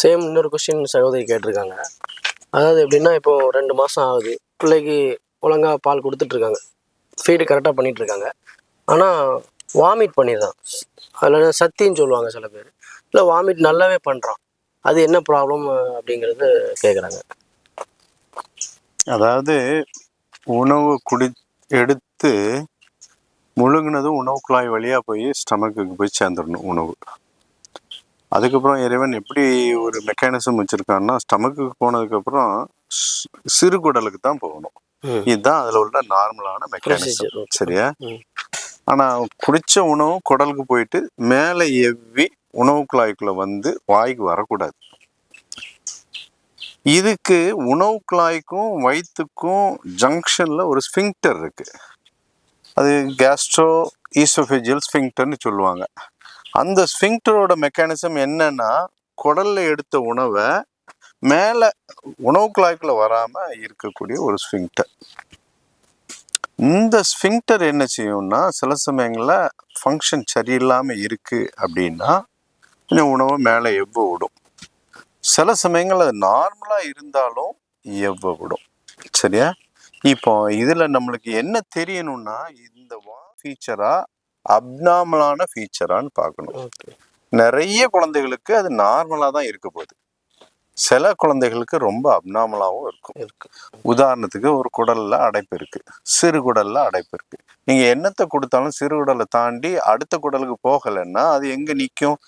Same இன்னொரு question சகோதரி கேட்டிருக்காங்க. அதாவது எப்படின்னா இப்போ ரெண்டு மாதம் ஆகுது. பிள்ளைக்கு ஒழுங்காக பால் கொடுத்துட்ருக்காங்க. ஃபீடு கரெக்டாக பண்ணிட்டு இருக்காங்க ஆனால் வாமிட் பண்ணிடுறான். அதில் சத்தின்னு சொல்லுவாங்க சில பேர். இல்லை வாமிட் நல்லாவே பண்ணுறான் அது என்ன ப்ராப்ளம் அப்படிங்கிறது கேட்குறாங்க அதாவது உணவு குடி எடுத்து முழுங்கினதும் உணவு குழாய் வழியாக போய் ஸ்டமக்குக்கு போய் சேர்ந்துடணும் உணவு. அதுக்கப்புறம் இறைவன் எப்படி ஒரு மெக்கானிசம் வச்சிருக்கான்னா ஸ்டமக்குக்கு போனதுக்கப்புறம் சிறுகுடலுக்கு தான் போகணும். இதுதான் அதுல உள்ள நார்மலான மெக்கானிசம். சரியா ம். ஆனா குடிச்ச உணவு குடலுக்கு போயிட்டு மேலே எவ்வி உணவு குழாய்க்குள்ள வந்து வாய்க்கு வரக்கூடாது இதுக்கு உணவு குழாய்க்கும் வயிற்றுக்கும் ஜங்ஷன்ல ஒரு ஸ்பிங்க்டர் இருக்கு அது கேஸ்ட்ரோ ஈசோஃபேஜியல் ஸ்பிங்க்டர்னு சொல்லுவாங்க அந்த ஸ்பிங்க்டரோட மெக்கானிசம் என்னன்னா குடல்ல எடுத்த உணவை மேலே உணவு குழாய்க்குள்ள வராம இருக்கக்கூடிய ஒரு ஸ்பிங்க்டர். இந்த ஸ்பிங்க்டர் என்ன செய்யும்னா சில சமயங்களில் ஃபங்க்ஷன் சரியில்லாமல் இருக்குது அப்படின்னா கொஞ்சம் உணவை மேலே எவ்வ விடும். சில சமயங்கள் அது நார்மலாக இருந்தாலும் எவ்வ விடும். சரியா? இப்போ இதில் நம்மளுக்கு என்ன தெரியணும்னா இந்த வா ஃபீச்சராக அப்நார்மலான ஃபீச்சரான்னு பார்க்கணும். நிறைய குழந்தைகளுக்கு அது நார்மலாக தான் இருக்க போகுது. சில குழந்தைகளுக்கு ரொம்ப அப்நார்மலாகவும் இருக்கும். இருக்கு. உதாரணத்துக்கு ஒரு குடல்ல அடைப்பு இருக்கு. சிறு குடல்ல அடைப்பு இருக்கு. நீங்க என்னத்தை கொடுத்தாலும் சிறு குடலை தாண்டி அடுத்த குடலுக்கு போகலைன்னா அது எங்க நிக்கும்?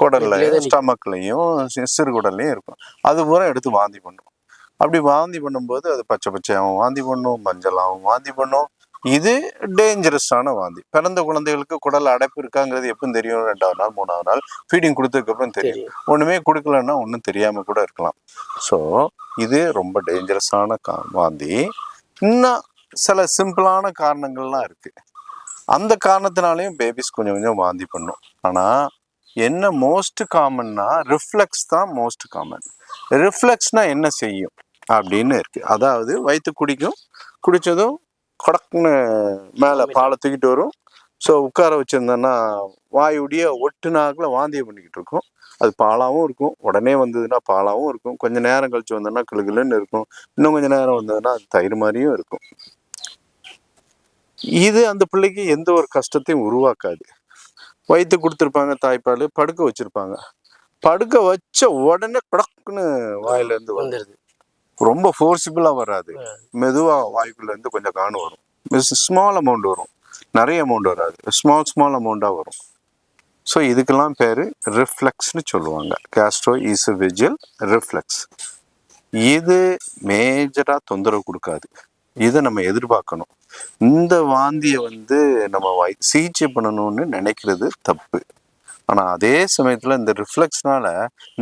குடல்ல. ஸ்டமக்லயும் சிறு குடல்லையும் இருக்கும். அது பூரா எடுத்து வாந்தி பண்ணும். அப்படி வாந்தி பண்ணும்போது அது பச்சை பச்சையாகவும் வாந்தி பண்ணும் மஞ்சளாகவும் வாந்தி பண்ணும். இது டேஞ்சரஸான வாந்தி. பிறந்த குழந்தைகளுக்கு குடல் அடைப்பு இருக்காங்கிறது எப்போ தெரியும் ரெண்டாவது நாள் மூணாவது நாள். ஃபீடிங் கொடுத்ததுக்கு அப்புறம் தெரியும். ஒண்ணுமே கொடுக்கலன்னா ஒன்றும் தெரியாம கூட இருக்கலாம். ஸோ இது ரொம்ப டேஞ்சரஸான கா வாந்தி. இன்னும் சில சிம்பிளான காரணங்கள்லாம் இருக்கு. அந்த காரணத்தினாலையும் பேபிஸ் கொஞ்சம் கொஞ்சம் வாந்தி பண்ணும். ஆனா என்ன மோஸ்ட் காமன்னா ரிஃப்ளெக்ஸ் தான் மோஸ்ட் காமன் ரிஃப்ளெக்ஸ்னா என்ன செய்யும்? அப்படின்னு இருக்கு. அதாவது வயிற்று குடிக்கும் குடிச்சதும் கொடக்குன்னு மேலே பாலை தூக்கிட்டு வரும். ஸோ உட்கார வச்சிருந்தோன்னா வாயுடைய ஒட்டுனாக்குல வாந்தியை பண்ணிக்கிட்டு இருக்கும். அது பாலாவும் இருக்கும். உடனே வந்ததுன்னா பாலாவும் இருக்கும். கொஞ்ச நேரம் கழிச்சு வந்தோன்னா கிளுகிளுன்னு இருக்கும். இன்னும் கொஞ்ச நேரம் வந்ததுன்னா அது தயிர் மாதிரியும் இருக்கும். இது அந்த பிள்ளைக்கு எந்த ஒரு கஷ்டத்தையும் உருவாக்காது. வயிற்று கொடுத்துருப்பாங்க தாய்ப்பால் படுக்க வச்சிருப்பாங்க. படுக்க வச்ச உடனே கடக்குன்னு வாயில இருந்து வரும். வந்துடுது ரொம்ப ஃபோர்சிபிளா வராது. மெதுவா வாய்க்குள்ள இருந்து கொஞ்சம் காணு வரும். ஸ்மால் அமௌண்ட் வரும். நிறைய அமௌண்ட் வராது. ஸ்மால் ஸ்மால் அமௌண்டா வரும். ஸோ இதுக்கெல்லாம் பேரு ரிஃப்ளெக்ஸ்னு சொல்லுவாங்க. கேஸ்ட்ரோ ஈசோஃபேஜியல் ரிஃப்ளெக்ஸ் இது மேஜரா தொந்தரவு கொடுக்காது. இதை நம்ம எதிர்பார்க்கணும். இந்த வாந்தியை வந்து நம்ம வை சிகிச்சை பண்ணணும்னு நினைக்கிறது தப்பு. ஆனா அதே சமயத்துல இந்த ரிஃப்ளெக்ஸ்னால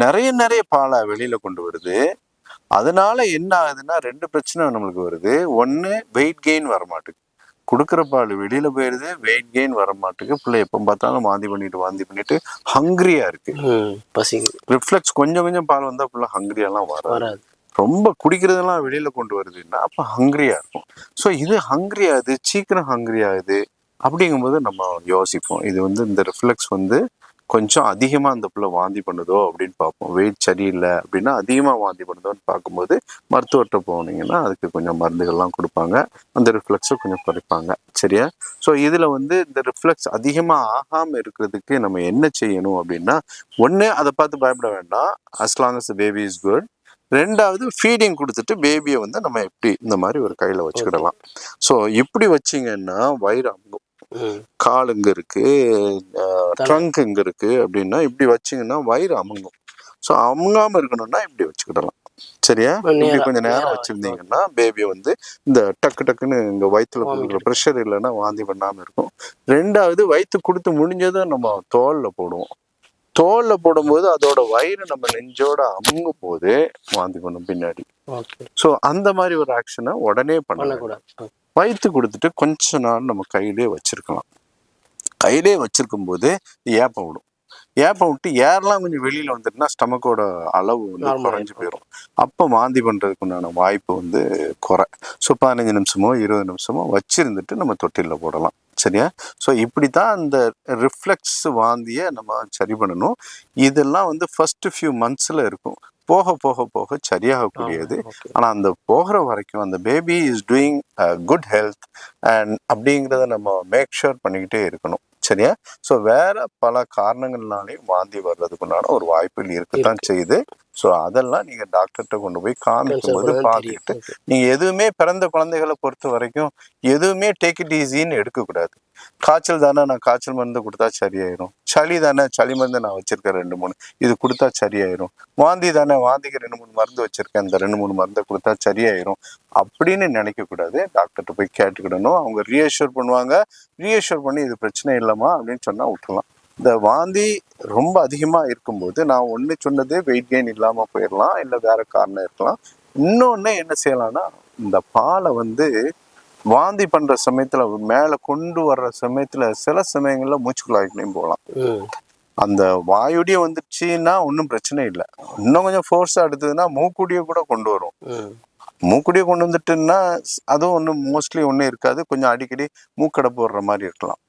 நிறைய நிறைய பாலை வெளியில கொண்டு வருது. அதனால என்ன ஆகுதுன்னா ரெண்டு பிரச்சனை நம்மளுக்கு வருது. ஒன்று வெயிட் கெயின் வரமாட்டுக்கு கொடுக்குற பால் வெளியில போயிடுது வெயிட் கெயின் வரமாட்டுக்கு பிள்ளை எப்போ பார்த்தாலும் வாந்தி பண்ணிட்டு வாந்தி பண்ணிட்டு ஹங்கிரியா இருக்கு. பசிக்கு ரிஃப்ளெக்ஸ் கொஞ்சம் கொஞ்சம் பால் வந்தா பிள்ளை ஹங்கிரியாலாம் வராது. வராது. ரொம்ப குடிக்கிறதெல்லாம் வெளியில கொண்டு வருதுன்னா அப்போ ஹங்கிரியா இருக்கும். ஸோ இது ஹங்கிரி ஆகுது சீக்கிரம் ஹங்கிரி ஆகுது அப்படிங்கும்போது நம்ம யோசிப்போம். இது வந்து இந்த ரிஃப்ளெக்ஸ் வந்து கொஞ்சம் அதிகமா அந்த பிள்ளை வாந்தி பண்ணுதோ அப்படின்னு பார்ப்போம். வெயிட் சரியில்லை அப்படின்னா அதிகமா வாந்தி பண்ணுதோன்னு பார்க்கும்போது மருத்துவர்கிட்ட போனீங்கன்னா அதுக்கு கொஞ்சம் மருந்துகள்லாம் கொடுப்பாங்க. அந்த ரிஃப்ளெக்ஸை கொஞ்சம் குறைப்பாங்க. சரியா? ஸோ இதுல வந்து இந்த ரிஃப்ளெக்ஸ் அதிகமா ஆகாம இருக்கிறதுக்கு நம்ம என்ன செய்யணும் அப்படின்னா ஒண்ணு அதை பார்த்து பயப்பட வேண்டாம். As the baby is good ரெண்டாவது ஃபீடிங் கொடுத்துட்டு பேபியை வந்து நம்ம எப்படி இந்த மாதிரி ஒரு கையில வச்சுக்கிடலாம். ஸோ இப்படி வச்சீங்கன்னா வயிறு அமுங்கும் ம் கால் இங்க இருக்கு ட்ரங்க் இங்க இருக்கு அப்படின்னா இப்படி வச்சீங்கன்னா வயிறு அமுங்கும். ஸோ அமுங்காம இருக்கணும்னா இப்படி வச்சுக்கிடலாம். சரியா? இப்படி கொஞ்சம் நேரம் நேரா வச்சிருந்தீங்கன்னா பேபியை வந்து இந்த டக்கு டக்குன்னு இங்க வயிற்றுல கொடுக்குற ப்ரெஷர் இல்லைன்னா வாந்தி பண்ணாம இருக்கும். ரெண்டாவது வயிற்று கொடுத்து முடிஞ்சதும் நம்ம தோல்ல போடுவோம். தோல்ல போடும்போது அதோட வயிறு நம்ம நெஞ்சோட அமுங்கும் போது வாந்தி பண்ணும் பின்னாடி. ஸோ அந்த மாதிரி ஒரு ஆக்ஷனை உடனே. பண்ணக்கூடாது. வயிற்று கொடுத்துட்டு கொஞ்ச நாள் நம்ம கையிலே வச்சிருக்கலாம். கையிலே வச்சிருக்கும் போது ஏப்பம் விடும். ஏப்பம் விட்டு ஏர்லாம் கொஞ்சம் வெளியில வந்துட்டுனா ஸ்டமக்கோட அளவு வந்து குறைஞ்சு. போயிடும் அப்போ வாந்தி பண்றதுக்கு உண்டான வாய்ப்பு வந்து குறை. ஸோ பதினஞ்சு நிமிஷமோ இருபது நிமிஷமோ வச்சிருந்துட்டு நம்ம தொட்டிலில் போடலாம். சரியா? ஸோ இப்படி தான் அந்த ரிஃப்ளெக்ஸ் வாந்தியை நம்ம சரி பண்ணணும். இதெல்லாம் வந்து ஃபர்ஸ்ட் ஃபியூ மந்த்ஸில் இருக்கும். போக போக போக சரியாகக்கூடியது. ஆனால் அந்த போகிற வரைக்கும் அந்த baby is doing good health and அப்படிங்கிறத நம்ம மேக் ஷூர் பண்ணிக்கிட்டே இருக்கணும். சரியா? ஸோ வேற பல காரணங்கள்னாலையும் வாந்தி வர்றதுக்குண்டான ஒரு வாய்ப்புகள் இருக்கத்தான் செய்யுது. ஸோ அதெல்லாம் நீங்க டாக்டர்கிட்ட கொண்டு போய் காமிக்கும் போது பார்த்துக்கிட்டு நீங்க எதுவுமே பிறந்த குழந்தைகளை பொறுத்த வரைக்கும் எதுவுமே டேக் இட் ஈஸின்னு எடுக்கக்கூடாது காய்ச்சல் தானே நான் காய்ச்சல் மருந்து கொடுத்தா சரியாயிரும். சளி தானே சளி மருந்து நான் வச்சிருக்கேன் ரெண்டு மூணு. இது கொடுத்தா சரியாயிரும். வாந்தி தானே வாந்திக்கு ரெண்டு மூணு மருந்து வச்சிருக்கேன். இந்த ரெண்டு மூணு மருந்தை கொடுத்தா சரியாயிரும். அப்படின்னு நினைக்க கூடாது. டாக்டர்கிட்ட போய் கேட்டுக்கிடணும். அவங்க ரீஅஷ்யூர் பண்ணுவாங்க. ரீஅஷ்யூர் பண்ணி இது பிரச்சனை இல்லைம்மா அப்படின்னு சொன்னா விட்டுலாம் இந்த வாந்தி ரொம்ப அதிகமா இருக்கும்போது நான் ஒண்ணு சொன்னது வெயிட் கெயின் இல்லாம போயிடலாம் இல்லை வேற காரணம் இருக்கலாம். இன்னொன்னு என்ன செய்யலாம்னா இந்த பாலை வந்து வாந்தி பண்ற சமயத்துல மேல கொண்டு வர்ற சமயத்துல சில சமயங்கள்ல மூச்சு குழாய்க்குள்ளேயும் போகலாம். அந்த வாயுடிய வந்துச்சுன்னா ஒன்றும் பிரச்சனை இல்லை. இன்னும் கொஞ்சம் ஃபோர்ஸா எடுத்ததுன்னா மூக்குடிய கூட கொண்டு வரும். மூக்குடிய கொண்டு வந்துட்டுன்னா அதுவும் ஒன்றும் மோஸ்ட்லி ஒன்றும் இருக்காது. கொஞ்சம் அடிக்கடி மூக்கடை போடுற மாதிரி இருக்கலாம்.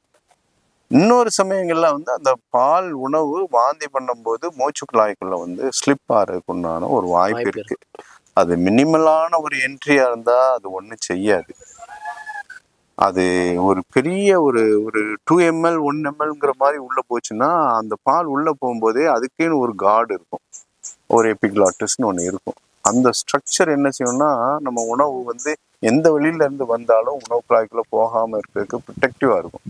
இன்னொரு சமயங்கள்ல வந்து அந்த பால் உணவு வாந்தி பண்ணும்போது மூச்சு குழாய்க்குள்ள வந்து ஸ்லிப் ஆகிறதுக்கு உண்டான ஒரு வாய்ப்பு இருக்கு. அது மினிமலான ஒரு என்ட்ரியா இருந்தா அது ஒன்றும் செய்யாது. அது ஒரு பெரிய ஒரு ஒரு டூ எம்எல் ஒன் எம்எல்ங்கிற மாதிரி உள்ள போச்சுன்னா அந்த பால் உள்ள போகும்போதே அதுக்குன்னு ஒரு கார்டு இருக்கும். ஒரு எபிக்லாட்டஸ்னு ஒன்று இருக்கும். அந்த ஸ்ட்ரக்சர் என்ன செய்யும்னா நம்ம உணவு வந்து எந்த வழியில இருந்து வந்தாலும் உணவு குழாய்க்குள்ள போகாம இருக்கிறதுக்கு ப்ரொடெக்டிவா இருக்கும்.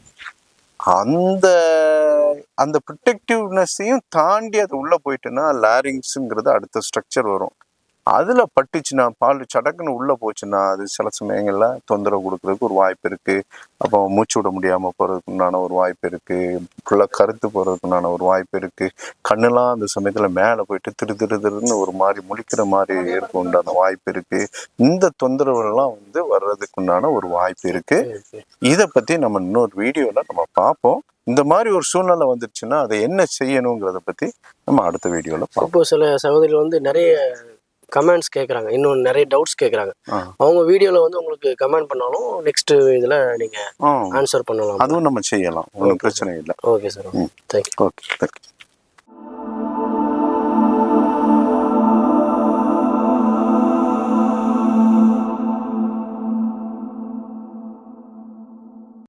அந்த அந்த ப்ரொடெக்டிவ்னஸையும் தாண்டி அது உள்ளே போயிட்டுன்னா லாரிங்ஸுங்கிறது அடுத்த ஸ்ட்ரக்சர் வரும். அதுல பட்டுச்சுன்னா பால் சடக்குன்னு உள்ள போச்சுன்னா அது சில சமயங்கள்ல தொந்தரவு கொடுக்கறதுக்கு ஒரு வாய்ப்பு இருக்கு. அப்போ மூச்சு விட முடியாம போறதுக்கு உண்டான ஒரு வாய்ப்பு இருக்கு. ஃபுல்லா கருத்து போறதுக்கு உண்டான ஒரு வாய்ப்பு இருக்கு. கண்ணெல்லாம் அந்த சமயத்துல மேல போயிட்டு திரு திரு திருன்னு ஒரு மாதிரி முழிக்கிற மாதிரி இருக்கும் உண்டான வாய்ப்பு இருக்கு. இந்த தொந்தரவுகள்லாம் வந்து வர்றதுக்கு உண்டான ஒரு வாய்ப்பு இருக்கு. ஓகே இதை பத்தி நம்ம இன்னொரு வீடியோல நம்ம பார்ப்போம் இந்த மாதிரி ஒரு சூழ்நிலை வந்துருச்சுன்னா அதை என்ன செய்யணுங்கிறத பத்தி நம்ம அடுத்த பார்ப்போம் இப்போ சில சகோதரிகள் வந்து நிறைய கமெண்ட்ஸ் கேட்குறாங்க இன்னும் நிறைய டவுட்ஸ் கேட்குறாங்க. அவங்க வீடியோவில் வந்து உங்களுக்கு கமெண்ட் பண்ணாலும் நெக்ஸ்ட் இதில் நீங்கள் ஆன்சர் பண்ணலாம். அதுவும் நம்ம செய்யலாம். ஒன்றும் பிரச்சனை இல்லை. Okay sir thank you okay thank you